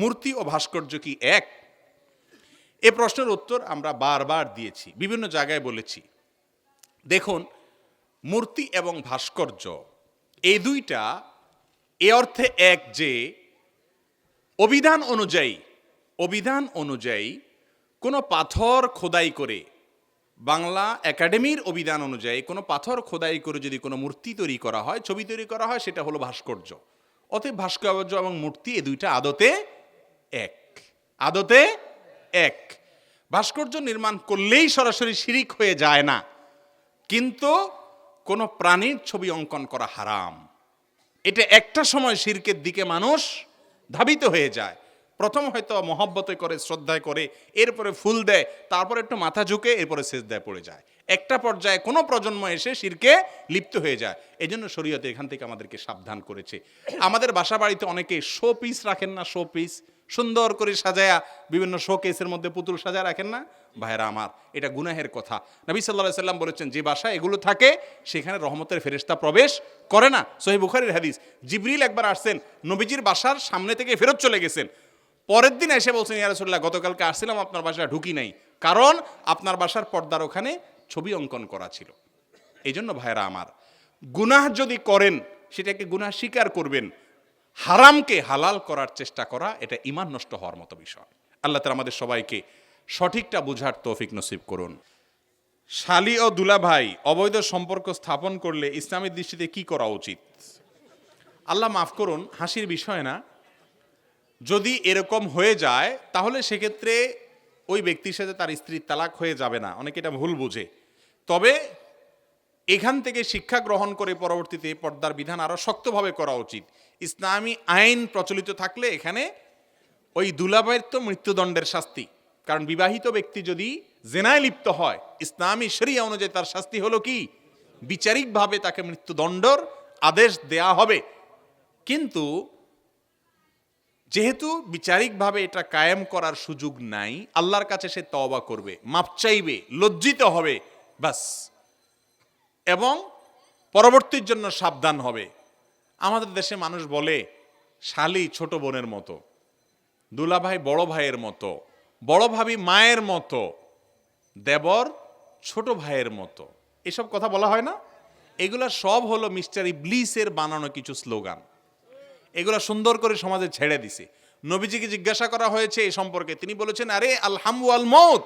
মূর্তি ও ভাস্কর্য কি এক? এ প্রশ্নের উত্তর আমরা বারবার দিয়েছি, বিভিন্ন জায়গায় বলেছি। দেখুন, মূর্তি এবং ভাস্কর্য, এই দুইটা এ অর্থে এক যে, অভিধান অনুযায়ী অভিধান অনুযায়ী কোনো পাথর খোদাই করে, বাংলা একাডেমির অভিধান অনুযায়ী কোনো পাথর খোদাই করে যদি কোনো মূর্তি তৈরি করা হয়, ছবি তৈরি করা হয়, সেটা হলো ভাস্কর্য। অতএব ভাস্কর্য এবং মূর্তি এই দুইটা আদতে এক। আদতে এক। ভাস্কর্য নির্মাণ করলেই সরাসরি শিরিক হয়ে যায় না। কিন্তু কোনো প্রাণীর ছবি অঙ্কন করা হারাম। এটা একটা সময় শিরকের দিকে মানুষ ধাবিত হয়ে যায়। প্রথম হয়তো মহব্বতে করে, শ্রদ্ধায় করে, এরপরে ফুল দেয়, তারপর একটু মাথা ঝুঁকে, এরপরে শেষ দেয় পড়ে যায়। একটা পর্যায়ে কোনো প্রজন্ম এসে শিরকে লিপ্ত হয়ে যায়। এই জন্য শরীয়তে এখান থেকে আমাদেরকে সাবধান করেছে। আমাদের বাসা বাড়িতে অনেকে শো পিস রাখেন না শো পিস সুন্দর করে সাজায়া বিভিন্ন শো কেসের মধ্যে পুতুল সাজা রাখেন না? ভাইরা আমার, এটা গুনাহের কথা। নবী সাল্লাহ সাল্লাম বলেছেন, যে বাসায় এগুলো থাকে, সেখানে রহমতের ফেরেশতা প্রবেশ করে না। সহি বুখারির হাদিস, জিবরিল একবার আসছেন, নবীজির বাসার সামনে থেকে ফেরত চলে গেছেন। পরের দিন এসে বলছেন ইয়ারসুল্লাহ গতকালকে আসছিলাম, আপনার বাসায় ঢুকি নাই। কারণ আপনার বাসার পর্দার ওখানে ছবি অঙ্কন করা ছিল। এই জন্য ভাইরা আমার, গুনাহ যদি করেন, সেটাকে গুনাহ স্বীকার করবেন। হারামকে হালাল করার চেষ্টা করা, এটা ইমান নষ্ট হওয়ার মতো বিষয়। আল্লাহ তালা আমাদের সবাইকে সঠিকটা বুঝার তৌফিক নসিব করুন। শালি ও দুলা ভাই অবৈধ সম্পর্ক স্থাপন করলে ইসলামের দৃষ্টিতে কি করা উচিত? আল্লাহ মাফ করুন, হাসির বিষয় না। যদি এরকম হয়ে যায়, তাহলে সেক্ষেত্রে ওই ব্যক্তির সাথে তার স্ত্রীর তালাক হয়ে যাবে না। অনেকে এটা ভুল বুঝে। তবে এখান থেকে শিক্ষা গ্রহণ করে পরবর্তীতে পর্দার বিধান আরও শক্তভাবে করা উচিত। ইসলামী আইন প্রচলিত থাকলে এখানে ওই দুলাভাইয়ের তো মৃত্যুদণ্ডের শাস্তি। কারণ বিবাহিত ব্যক্তি যদি জেনায় লিপ্ত হয়, ইসলামী শরিয়া অনুযায়ী তার শাস্তি হলো কি? বিচারিকভাবে তাকে মৃত্যুদণ্ডর আদেশ দেয়া হবে। কিন্তু যেহেতু বিচারিকভাবে এটা কায়েম করার সুযোগ নাই, আল্লাহর কাছে সে তওবা করবে, মাপ চাইবে, লজ্জিত হবে বাস এবং পরবর্তীর জন্য সাবধান হবে। আমাদের দেশে মানুষ বলে, শালি ছোট বোনের মতো, দুলাভাই বড় ভাইয়ের মতো, বড় ভাবি মায়ের মতো, দেবর ছোট ভাইয়ের মতো। এসব কথা বলা হয় না? এগুলা সব হলো মিস্টার ইবলিসের বানানো কিছু স্লোগান। এগুলো সুন্দর করে সমাজে ছেড়ে দিছে। নবীজিকে জিজ্ঞাসা করা হয়েছে এই সম্পর্কে। তিনি বলেছেন, আরে, আলহামু আল মৌত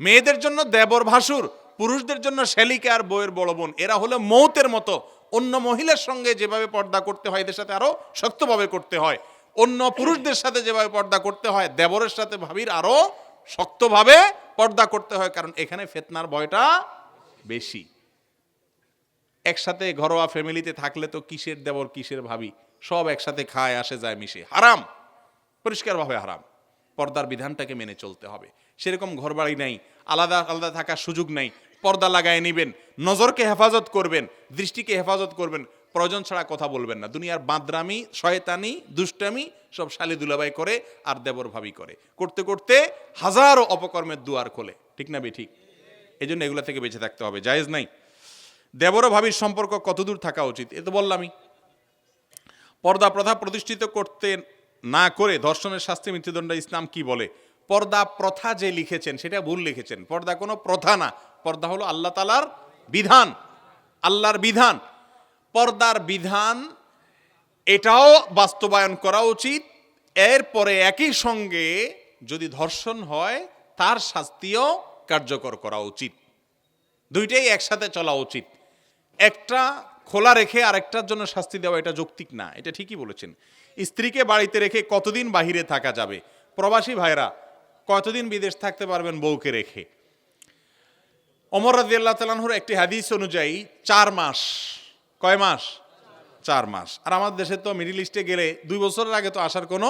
মেয়েদের জন্য দেবর ভাসুর, পুরুষদের জন্য শ্যালিকা আর বইয়ের বড় বোন। এরা হলো মৌতের মতো। অন্য মহিলার সঙ্গে যেভাবে পর্দা করতে হয়, এদের সাথে আরও শক্তভাবে করতে হয়। অন্য পুরুষদের সাথে যেভাবে পর্দা করতে হয়, দেবরের সাথে ভাবির আরও শক্তভাবে পর্দা করতে হয়, কারণ এখানে ফেতনার ভয়টা বেশি। একসাথে ঘরোয়া ফ্যামিলিতে থাকলে তো কিসের দেবর, কিসের ভাবি? সব একসাথে খায়, আসে, যায়, মিশে। হারাম! পরিষ্কারভাবে হারাম। পর্দার বিধানটাকে মেনে চলতে হবে। সেরকম ঘরবাড়ি নাই, আলাদা আলাদা থাকার সুযোগ নাই। পর্দা লাগায় নেবেন, নজরকে হেফাজত করবেন, দৃষ্টিকে হেফাজত করবেন, প্রয়োজন ছাড়া কথা বলবেন না। দুনিয়ার বাঁদরামি, শয়তানি, দুষ্টামি সব শালি দুলাবাই করে আর দেবর ভাবি করে। করতে করতে হাজারো অপকর্মের দুয়ার খোলে। ঠিক না বে ঠিক? এই জন্য এগুলো থেকে বেঁচে থাকতে হবে। জায়েজ নাই। দেবর ভাবির সম্পর্ক কতদূর থাকা উচিত? এ তো বললামই। পর্দা প্রথা প্রতিষ্ঠিত করতে না করে ধর্ষণের শাস্তি মৃত্যুদণ্ড ইসলাম কি বলে? পর্দা প্রথা যে লিখেছেন, সেটা ভুল লিখেছেন। পর্দা কোনো প্রথা না। পর্দা হলো আল্লাহ তালার বিধান। আল্লাহর বিধান। পর্দার বিধান, এটাও বাস্তবায়ন করা উচিত। এরপরে একই সঙ্গে যদি ধর্ষণ হয়, তার শাস্তিও কার্যকর করা উচিত। দুইটাই একসাথে চলা উচিত। একটা খোলা রেখে আরেকটার জন্য শাস্তি দেওয়া, এটা যৌক্তিক না। এটা ঠিকই বলেছেন। স্ত্রীকে বাড়িতে রেখে কতদিন বাহিরে থাকা যাবে? প্রবাসী ভাইরা কতদিন বিদেশ থাকতে পারবেন বউকে রেখে? অমর রাজিয়াল্লাহ তালাহুর একটি হাদিস অনুযায়ী চার মাস। কয় মাস? চার মাস। আর আমাদের দেশে তো মিডিল ইস্টে গেলে দুই বছরের আগে তো আসার কোনো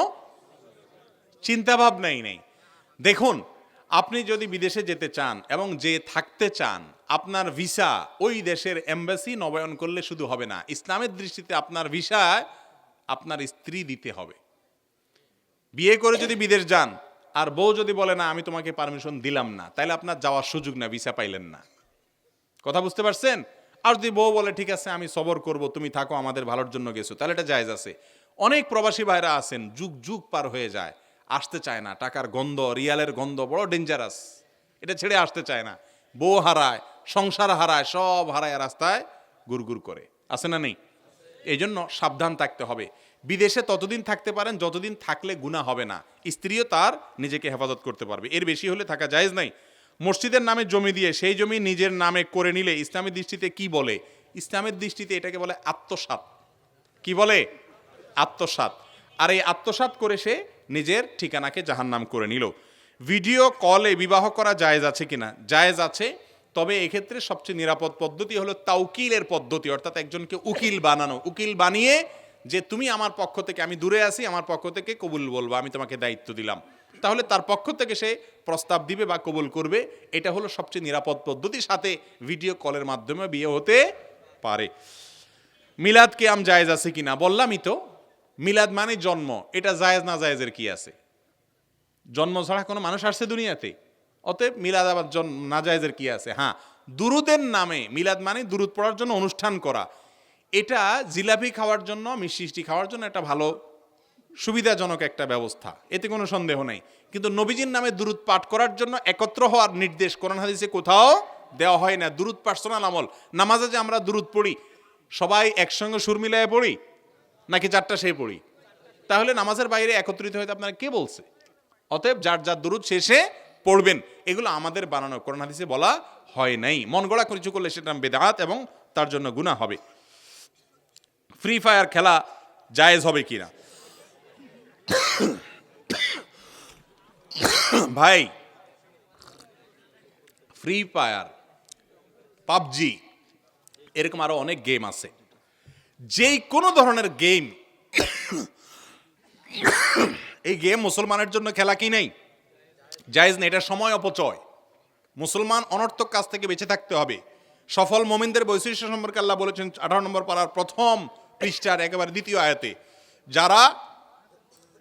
চিন্তাভাবনাই নেই দেখুন, আপনি যদি বিদেশে যেতে চান এবং যে থাকতে চান, আপনার ভিসা ওই দেশের এম্বাসি নবায়ন করলে শুধু হবে না, ইসলামের দৃষ্টিতে আপনার ভিসা আপনার স্ত্রী দিতে হবে। বিয়ে করে যদি বিদেশ যান আর বউ যদি বলে, না, আমি তোমাকে পারমিশন দিলাম না তাহলে আপনার যাওয়ার সুযোগ না ভিসা পাইলেন না। কথা বুঝতে পারছেন? আর যদি বউ বলে, ঠিক আছে, আমি সবর করব, তুমি থাকো, আমাদের ভালোর জন্য গেছো তাহলে এটা জায়েজ আছে। অনেক প্রবাসী ভাইরা আছেন, যুগ যুগ পার হয়ে যায়, আসতে চায় না, টাকার গন্ধ, রিয়ালের গন্ধ, বড় ডেঞ্জারাস এটা ছেড়ে আসতে চায় না। বউ হারায়, সংসার হারায়, সব হারায় রাস্তায় গুড়গুড় করে। আছে না নেই? এই জন্য সাবধান থাকতে হবে। বিদেশে ততদিন থাকতে পারেন, যতদিন থাকলে গুণা হবে না। স্ত্রীও তার নিজেকে হেফাজত করতে পারবে। এর বেশি হলে থাকা জায়েজ নাই। মসজিদের নামে জমি দিয়ে, সেই জমি নিজের নামে করে নিলে ইসলামের দৃষ্টিতে কি বলে? ইসলামের দৃষ্টিতে এটাকে বলে আত্মসাত কি বলে? আত্মসাত আর এই আত্মসাত করে সে নিজের ঠিকানাকে জাহান্নাম করে নিল। ভিডিও কলে বিবাহ করা জায়েজ আছে কিনা? জায়েজ আছে। তবে এক্ষেত্রে সবচেয়ে নিরাপদ পদ্ধতি হলো তাউকিলের পদ্ধতি, অর্থাৎ একজনকে উকিল বানানো। উকিল বানিয়ে যে তুমি আমার পক্ষ থেকে, আমি দূরে আছি, আমার পক্ষ থেকে কবুল বলব, আমি তোমাকে দায়িত্ব দিলাম। তাহলে তার পক্ষ থেকে সে প্রস্তাব দিবে বা কবুল করবে। এটা হলো সবচেয়ে নিরাপদ পদ্ধতির সাথে ভিডিও কলের মাধ্যমে বিয়ে হতে পারে। মিলাদ কেয়াম জায়েজ আছে কিনা? বললামই তো। মিলাদ মানে জন্ম। এটা জায়েজ না জায়েজের কি আছে? জন্ম ছাড়া কোনো মানুষ আসছে দুনিয়াতে। অতএব মিলাদ আবার জন না জায়েজের কি আছে? হ্যাঁ দুরুদের নামে মিলাদ মানে দুরুদ পড়ার জন্য অনুষ্ঠান করা। এটা জিলাপি খাওয়ার জন্য মিষ্টি খাওয়ার জন্য একটা ভালো সুবিধাজনক একটা ব্যবস্থা। এতে কোনো সন্দেহ নেই। কিন্তু নবীজির নামে দুরুদ পাঠ করার জন্য একত্র হওয়ার নির্দেশ কোরআন হাদিসে কোথাও দেওয়া হয় না। দুরুদ পার্সোনাল আমল। নামাজে যে আমরা দুরুদ পড়ি, সবাই একসঙ্গে সুর মিলায় পড়ি, নাকি চারটা সেই পড়ি? তাহলে নামাজের বাইরে একত্রিত হইতে আপনারা কে বলছে? অতএব যার যার দুরুদ শেষে পড়বেন। এগুলো আমাদের বানানো, কোরআন হাদিসে বলা হয় নাই। মন গড়া কিছু করলে সেটা বেদাত এবং তার জন্য গুণা হবে। ফ্রি ফায়ার খেলা জায়েজ হবে কিনা? ভাই ফ্রি ফায়ার পাবজি, এরকম আরও অনেক গেম আছে। যেই কোনো ধরনের গেম এই গেম মুসলমানের জন্য খেলা কি নেই? জায়েজ নেই, এটা সময় অপচয়। মুসলমান অনর্থক কাজ থেকে বেঁচে থাকতে হবে। সফল মোমিনদের বৈশিষ্ট্য সম্পর্কে আল্লাহ বলেছেন, আঠারো নম্বর পাড়ার প্রথম পৃষ্ঠার একেবারে দ্বিতীয় আয়াতে, যারা,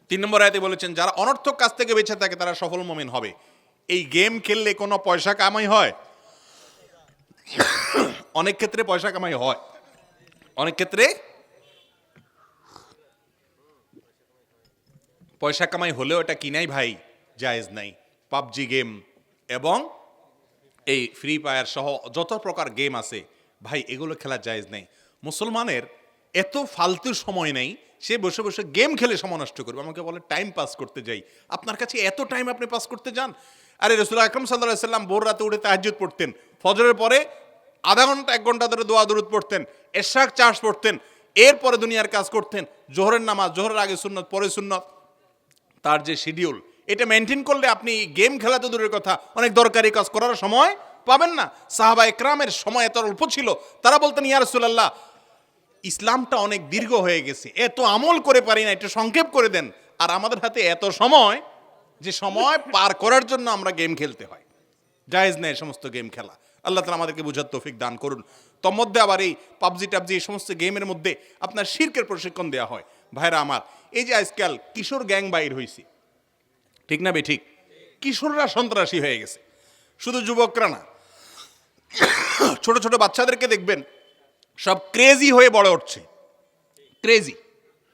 তিন নম্বর আয়াতে বলেছেন, যারা অনর্থক কাজ থেকে বেঁচে থাকে, তারা সফল মোমিন হবে। এই গেম খেললে কোনো পয়সা কামাই হয়? অনেক ক্ষেত্রে পয়সা কামাই হয়। অনেক ক্ষেত্রে পয়সা কামাই হলেও এটা কিনাই ভাই, জায়েজ নাই। পাবজি গেম এবং এই ফ্রি ফায়ার সহ যত প্রকার গেম আছে, ভাই, এগুলো খেলা জায়েজ নেই। মুসলমানের এত ফালতু সময় নেই, সে বসে বসে গেম খেলে সময় নষ্ট করবে। আমাকে বলে টাইম পাস করতে যাই। আপনার কাছে এত টাইম আপনি পাস করতে যান? আরে রসুল আকরম সাল্লাহ সাল্লাম ভোর রাতে উঠে তাহাজ্জুদ পড়তেন। ফজরের পরে আধা ঘণ্টা, এক ঘণ্টা ধরে দোয়া দরুদ পড়তেন, এশাক চাষ পড়তেন, এরপরে দুনিয়ার কাজ করতেন, জোহরের নামাজ, জোহরের আগে সুন্নত, পরে সুন্নত। তার যে শিডিউল এটা মেনটেন করলে আপনি গেম খেলা তো দূরের কথা, অনেক দরকারি কাজ করার সময় পাবেন না। সাহাবা একরামের সময় এত অল্প ছিল, তারা বলতেন, ইয়া রাসূলুল্লাহ ইসলামটা অনেক দীর্ঘ হয়ে গেছে। এত আমল করে পারি না, একটু সংক্ষেপ করে দেন। আর আমাদের হাতে এত সময়, যে সময় পার করার জন্য আমরা গেম খেলতে হয়। জায়েজ এই সমস্ত গেম খেলা। আল্লাহ তালা আমাদেরকে বুঝার তৌফিক দান করুন। তোর মধ্যে আবার এই পাবজি টাবজি এই সমস্ত গেমের মধ্যে আপনার শির্কের প্রশিক্ষণ দেওয়া হয়। ভাইরা আমার, এই যে আজকাল কিশোর গ্যাং বাইর হয়েছে ঠিক না বে ঠিক? কিশোররা সন্ত্রাসী হয়ে গেছে। শুধু যুবকরা না, ছোট ছোট বাচ্চাদেরকে দেখবেন সব ক্রেজি হয়ে বড় উঠছে ক্রেজি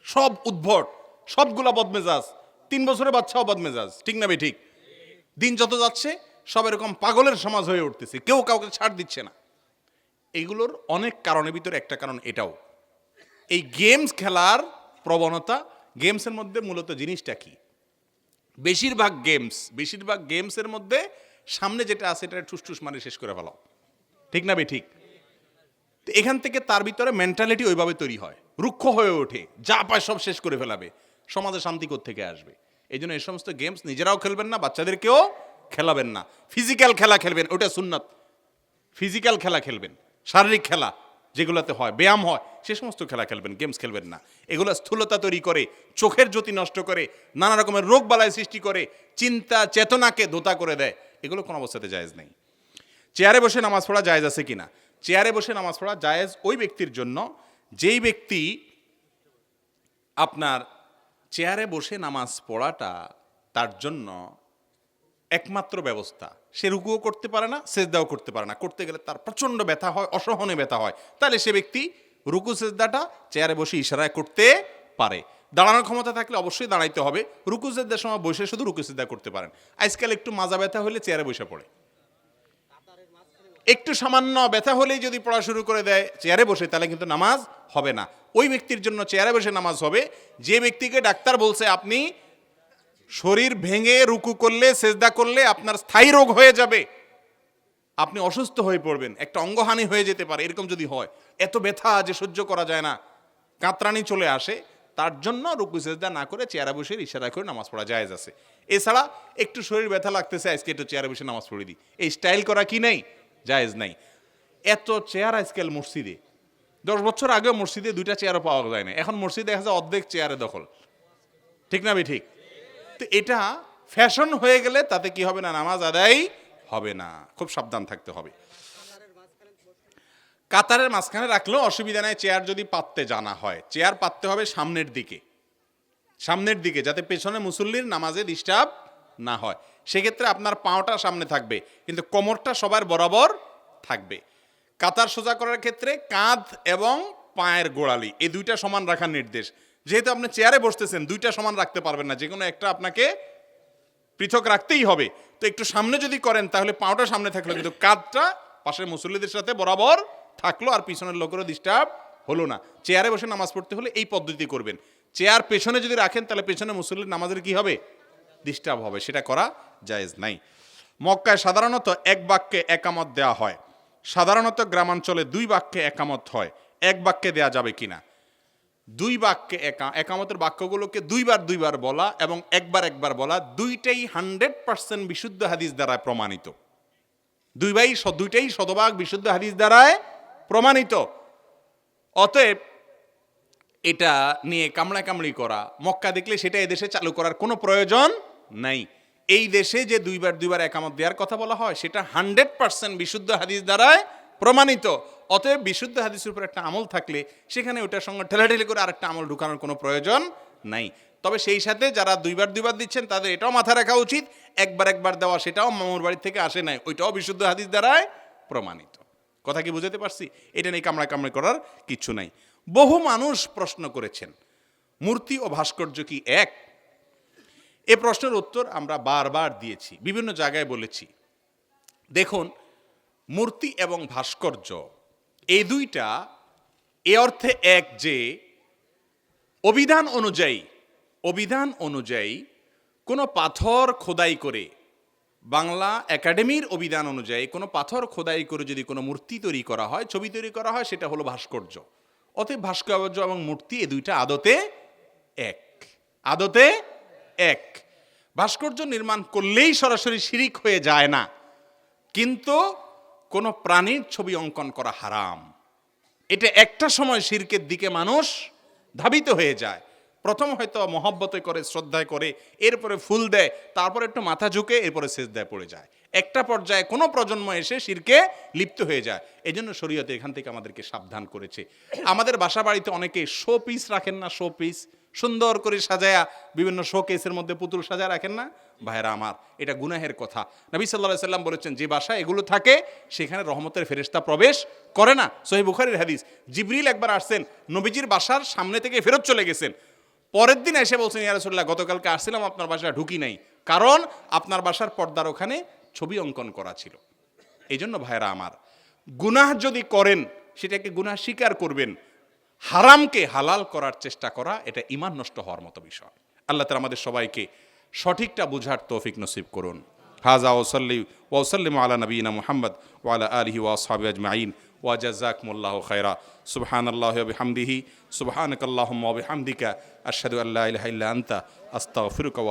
সব উদ্ভট। সবগুলা বদমেজাজ। তিন বছরের বাচ্চাও বদমেজাজ। ঠিক না ঠিক? দিন যত যাচ্ছে, সব এরকম পাগলের সমাজ হয়ে উঠতেছে। কেউ কাউকে ছাড় দিচ্ছে না। এগুলোর অনেক কারণের ভিতরে একটা কারণ এটাও। এই গেমস খেলার প্রবণতা গেমসের মধ্যে মূলত জিনিসটা কি? বেশিরভাগ গেমস বেশিরভাগ গেমসের মধ্যে সামনে যেটা আছে, এটা ঠুসঠুস মানে শেষ করে ফেলাও। ঠিক না বে ঠিক? এখান থেকে তার ভিতরে মেন্টালিটি ওইভাবে তৈরি হয়। রুক্ষ হয়ে ওঠে। যা পায় সব শেষ করে ফেলাবে। সমাজে শান্তি থেকে আসবে? এই জন্য এই সমস্ত গেমস নিজেরাও খেলবেন না, বাচ্চাদেরকেও খেলাবেন না। ফিজিক্যাল খেলা খেলবেন, ওটা সুন্নাত। ফিজিক্যাল খেলা খেলবেন, শারীরিক খেলা যেগুলোতে হয়, ব্যায়াম হয়, সে সমস্ত খেলা খেলবেন গেমস খেলবেন না। এগুলো স্থূলতা তৈরি করে, চোখের জ্যোতি নষ্ট করে, নানা রকমের রোগ বালায় সৃষ্টি করে, চিন্তা, চেতনাকে ধোতা করে দেয়। এগুলো কোনো অবস্থাতে জায়েজ নেই। চেয়ারে বসে নামাজ পড়া জায়েজ আছে কিনা? চেয়ারে বসে নামাজ পড়া জায়েজ ওই ব্যক্তির জন্য, যেই ব্যক্তি আপনার চেয়ারে বসে নামাজ পড়াটা তার জন্য একমাত্র ব্যবস্থা। সে রুকুও করতে পারে না, সেজদাও করতে পারে না। করতে গেলে তার প্রচণ্ড ব্যথা হয় অসহনে ব্যথা হয়। তাহলে সে ব্যক্তি রুকু, সেজদাটা চেয়ারে বসে ইশারায় করতে পারে। দাঁড়ানোর ক্ষমতা থাকলে অবশ্যই দাঁড়াইতে হবে। রুকুসেদ্দার সময় বসে শুধু রুকুসেদ্দা করতে পারেন। আজকাল একটু মাজা ব্যথা হলে চেয়ারে বসে পড়ে। একটু সামান্য ব্যথা হলেই যদি পড়া শুরু করে দেয়, চেয়ারে বসে, তাহলে কিন্তু নামাজ হবে না। ওই ব্যক্তির জন্য চেয়ারে বসে নামাজ হবে। যে ব্যক্তিকে ডাক্তার বলছে, আপনি শরীর ভেঙে রুকু করলে, সেজদা করলে আপনার স্থায়ী রোগ হয়ে যাবে। আপনি অসুস্থ হয়ে পড়বেন, একটা অঙ্গহানি হয়ে যেতে পারে, এরকম যদি হয়। এত ব্যথা যে সহ্য করা যায় না। কাঁতরানি চলে আসে, তার জন্য রুকু, সেজদা না করে চেয়ারে বসে ইশারা করে নামাজ পড়া যায় আছে। এছাড়া একটু শরীর ব্যথা লাগতেছে, আজকে একটু চেয়ারে বসে নামাজ পড়ে দিই। এই স্টাইল করা কি নেই? জায়েজ নাই। এত চেয়ার আজকাল মসজিদে। দশ বছর আগেও মসজিদে দুইটা চেয়ারও পাওয়া যায় না এখন মসজিদে দেখা যায় অর্ধেক চেয়ারে দখল। ঠিক না ঠিক তো এটা ফ্যাশন হয়ে গেলে তাতে কি হবে না, নামাজ আদায় হবে না। খুব সাবধান থাকতে হবে। কাতারের মাঝখানে রাখলেও অসুবিধা নাই, চেয়ার যদি পাততে জানা হয়। চেয়ার পাততে হবে সামনের দিকে। সামনের দিকে, যাতে পেছনে মুসল্লির নামাজে ডিস্টার্ব না হয়। সেক্ষেত্রে আপনার পাওটা সামনে থাকবে, কিন্তু কোমরটা সবার বরাবর থাকবে। কাতার সোজা করার ক্ষেত্রে কাঁধ এবং পায়ের গোড়ালি, এই দুইটা সমান রাখার নির্দেশ। যেহেতু আপনি চেয়ারে বসতেছেন, দুইটা সমান রাখতে পারবেন না যে কোনো একটা আপনাকে পৃথক রাখতেই হবে। তো একটু সামনে যদি করেন, তাহলে পাওটা সামনে থাকল, কিন্তু কাঁধটা পাশের মুসল্লিদের সাথে বরাবর থাকল আর পিছনের লোকেরও ডিস্টার্ব হলো না। চেয়ারে বসে নামাজ পড়তে হলে এই পদ্ধতি করবেন। চেয়ার পেছনে যদি রাখেন, তাহলে পেছনে মুসল্লির নামাজের কি হবে? ডিস্টার্ব হবে, সেটা করা জায়েজ নাই। মক্কায় সাধারণত এক বাক্যে একামত দেওয়া হয়। সাধারণত গ্রামাঞ্চলে দুই বাক্যে একামত হয়, এক বাক্যে দেয়া যাবে কিনা। দুই বাক্যে একা, একামতের বাক্যগুলোকে দুইবার দুইবার বলা এবং একবার একবার বলা দুইটাই হান্ড্রেড পার্সেন্ট বিশুদ্ধ হাদিস দ্বারা প্রমাণিত। দুইবাই দুইটাই শতভাগ বিশুদ্ধ হাদিস দ্বারায় প্রমাণিত। অতএব এটা নিয়ে কামড়া কামড়ি করা, মক্কা দেখলে সেটা এদেশে চালু করার কোনো প্রয়োজন নাই। এই দেশে যে দুইবার দুইবার একামত দেওয়ার কথা বলা হয়, সেটা হান্ড্রেড পার্সেন্ট বিশুদ্ধ হাদিস দ্বারায় প্রমাণিত। অতএব বিশুদ্ধ হাদিসের উপর একটা আমল থাকলে, সেখানে ওটার সঙ্গে ঠেলাঠেলি করে আরেকটা আমল ঢুকানোর কোনো প্রয়োজন নাই। তবে সেই সাথে যারা দুইবার দুইবার দিচ্ছেন, তাদের এটাও মাথা রাখা উচিত। একবার একবার দেওয়া সেটাও মামুর বাড়ি থেকে আসে নাই। ওইটাও বিশুদ্ধ হাদিস দ্বারায় প্রমাণিত। কথা কি বুঝাতে পারছি? এটা নিয়ে কামড়া কামড়ি করার কিচ্ছু নাই। বহু মানুষ প্রশ্ন করেছেন, মূর্তি ও ভাস্কর্য কি এক? এ প্রশ্নের উত্তর আমরা বারবার দিয়েছি, বিভিন্ন জায়গায় বলেছি। দেখুন, মূর্তি এবং ভাস্কর্য, এই দুইটা এ অর্থে এক যে, অভিধান অনুযায়ী অভিধান অনুযায়ী কোনো পাথর খোদাই করে, বাংলা একাডেমির অভিধান অনুযায়ী কোনো পাথর খোদাই করে যদি কোনো মূর্তি তৈরি করা হয়, ছবি তৈরি করা হয়, সেটা হলো ভাস্কর্য। অতএব ভাস্কর্য এবং মূর্তি এই দুইটা আদতে এক। আদতে এক। ভাস্কর্য নির্মাণ করলেই সরাসরি শিরিক হয়ে যায় না। কিন্তু কোনো প্রাণীর ছবি অঙ্কন করা হারাম। এটা একটা সময় শিরকের দিকে মানুষ ধাবিত হয়ে যায়। প্রথম হয়তো মহব্বতে করে, শ্রদ্ধায় করে, এরপরে ফুল দেয়, তারপর একটু মাথা ঝুঁকে, এরপরে শেষ দেয় পড়ে যায়। একটা পর্যায়ে কোনো প্রজন্ম এসে শিরকে লিপ্ত হয়ে যায়। এই জন্য শরীয়তে এখান থেকে আমাদেরকে সাবধান করেছে। আমাদের বাসা বাড়িতে অনেকে শো পিস রাখেন না শো পিস সুন্দর করে সাজায়া বিভিন্ন শো কেসের মধ্যে পুতুল সাজায় রাখেন না। ভাইরা আমার, এটা গুনাহের কথা। নবী সাল্লাহ সাল্লাম বলেছেন, যে বাসায় এগুলো থাকে, সেখানে রহমতের ফেরেস্তা প্রবেশ করে না। সহি বুখারির হাদিস। জিবরিল একবার আসছেন, নবীজির বাসার সামনে থেকে ফেরত চলে গেছেন। পরের দিন এসে বলছেন ইয়ারসুল্লাহ গতকালকে আসছিলাম, আপনার বাসায় ঢুকি নাই। কারণ আপনার বাসার পর্দার ওখানে ছবি অঙ্কন করা ছিল। এই জন্য ভাইরা আমার, গুনাহ যদি করেন, সেটাকে গুনাহ স্বীকার করবেন। হারামকে হালাল করার চেষ্টা করা, এটা ইমান নষ্ট হওয়ার মতো বিষয়। আল্লাহ তালা আমাদের সবাইকে সঠিকটা বুঝার তৌফিক নসিব করুন। হাজা ওসল্লি ওসল্লিম আলা নবীনা মোহাম্মদ ওয়ালা আলহি ওয়াসাবি আজমাইন ওয়াজাজাকমুল্লাহ খায়রা। সুবহান আল্লাহ বিহামদিহি, সুবহানকাল্লাহুম্মা ওয়া বিহামদিকা, আশহাদু আল্লা ইলাহা ইল্লা আনতা, আস্তাগফিরুকা